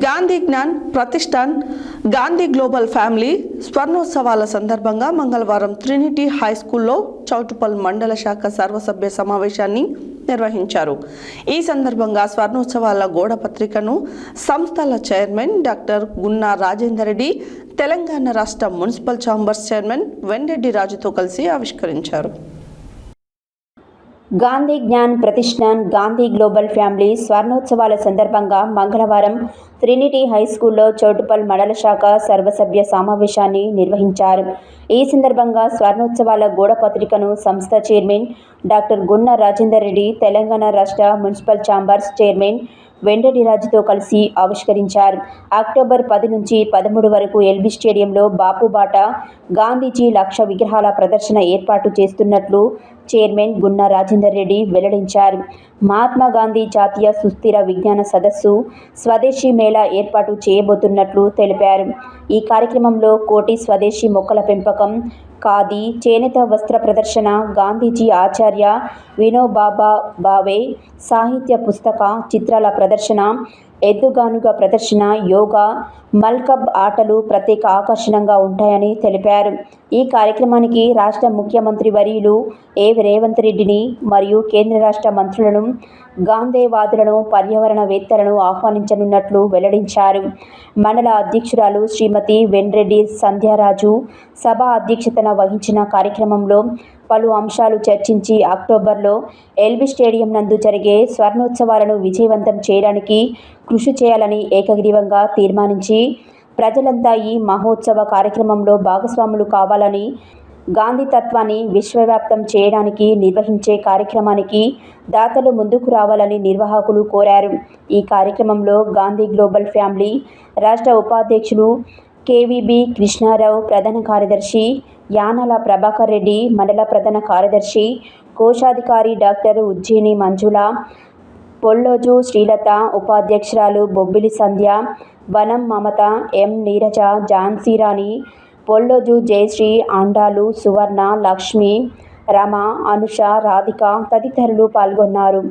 Gandhi Gyan Pratishthan Gandhi global family స్వర్ణోత్సవాల సందర్భంగా మంగళవారం ట్రినిటీ హై స్కూల్లో చౌటుపల్ మండల శాఖ సర్వసభ్య సమావేశాన్ని నిర్వహించారు. ఈ సందర్భంగా స్వర్ణోత్సవాల గోడ పత్రికను సంస్థల చైర్మన్ డాక్టర్ గున్నా రాజేందర్ రెడ్డి తెలంగాణ రాష్ట్ర మున్సిపల్ ఛాంబర్స్ చైర్మన్ వెండెడ్డి రాజుతో కలిసి ఆవిష్కరించారు. గాంధీ జ్ఞాన్ ప్రతిష్టాన్ గాంధీ గ్లోబల్ ఫ్యామిలీ స్వర్ణోత్సవాల సందర్భంగా మంగళవారం ట్రినిటీ హై స్కూల్లో చోటుపల్ మండల శాఖ సర్వసభ్య సమావేశాన్ని నిర్వహించారు. ఈ సందర్భంగా స్వర్ణోత్సవాల గూడపత్రికను సంస్థ చైర్మన్ డాక్టర్ గున్న రాజేందర్ రెడ్డి తెలంగాణ రాష్ట్ర మున్సిపల్ ఛాంబర్స్ చైర్మన్ వెండటి రాజుతో కలిసి ఆవిష్కరించారు. అక్టోబర్ పది నుంచి పదమూడు వరకు ఎల్బీ స్టేడియంలో బాపుబాట గాంధీజీ లక్ష విగ్రహాల ప్రదర్శన ఏర్పాటు చేస్తున్నట్లు చైర్మన్ గున్నా రాజేందర్ రెడ్డి వెల్లడించారు. మహాత్మా గాంధీ జాతీయ సుస్థిర విజ్ఞాన సదస్సు స్వదేశీ మేళా ఏర్పాటు చేయబోతున్నట్లు తెలిపారు. ఈ కార్యక్రమంలో కోటి స్వదేశీ మొక్కల పెంపకం ఖాదీ చేనేత వస్త్ర ప్రదర్శన గాంధీజీ ఆచార్య వినోబాబా భావే సాహిత్య పుస్తక చిత్రాల ప్రదర్శన ఎద్దుగానుగ ప్రదర్శన యోగా మల్కబ్ ఆటలు ప్రత్యేక ఆకర్షణగా ఉంటాయని తెలిపారు. ఈ కార్యక్రమానికి రాష్ట్ర ముఖ్యమంత్రి వర్యులు ఏ. రేవంత్ రెడ్డిని మరియు కేంద్ర రాష్ట్ర మంత్రులను గాంధేవాదులను పర్యావరణవేత్తలను ఆహ్వానించనున్నట్లు వెల్లడించారు. మండల అధ్యక్షురాలు శ్రీమతి వెన్రెడ్డి సంధ్యారాజు సభ అధ్యక్షతన వహించిన కార్యక్రమంలో పలు అంశాలు చర్చించి అక్టోబర్లో ఎల్బీ స్టేడియం నందు జరిగే స్వర్ణోత్సవాలను విజయవంతం చేయడానికి కృషి చేయాలని ఏకగ్రీవంగా తీర్మానించి ప్రజలంతా ఈ మహోత్సవ కార్యక్రమంలో భాగస్వాములు కావాలని గాంధీ తత్వాన్ని విశ్వవ్యాప్తం చేయడానికి నిర్వహించే కార్యక్రమానికి దాతలు ముందుకు రావాలని నిర్వాహకులు కోరారు. ఈ కార్యక్రమంలో గాంధీ గ్లోబల్ ఫ్యామిలీ రాష్ట్ర ఉపాధ్యక్షులు కేవీబీ కృష్ణారావు ప్రధాన కార్యదర్శి యానల ప్రభాకర్ రెడ్డి మండల ప్రధాన కార్యదర్శి కోశాధికారి డాక్టర్ ఉజ్జయిని మంజుల పొల్లోజు శ్రీలత ఉపాధ్యక్షురాలు బొబ్బిలి సంధ్య వనం మమత ఎం నీరజ ఝాన్సీ రాణి పొల్లోజు జయశ్రీ ఆండాలు సువర్ణ లక్ష్మి రమ అనుష రాధిక తదితరులు పాల్గొన్నారు.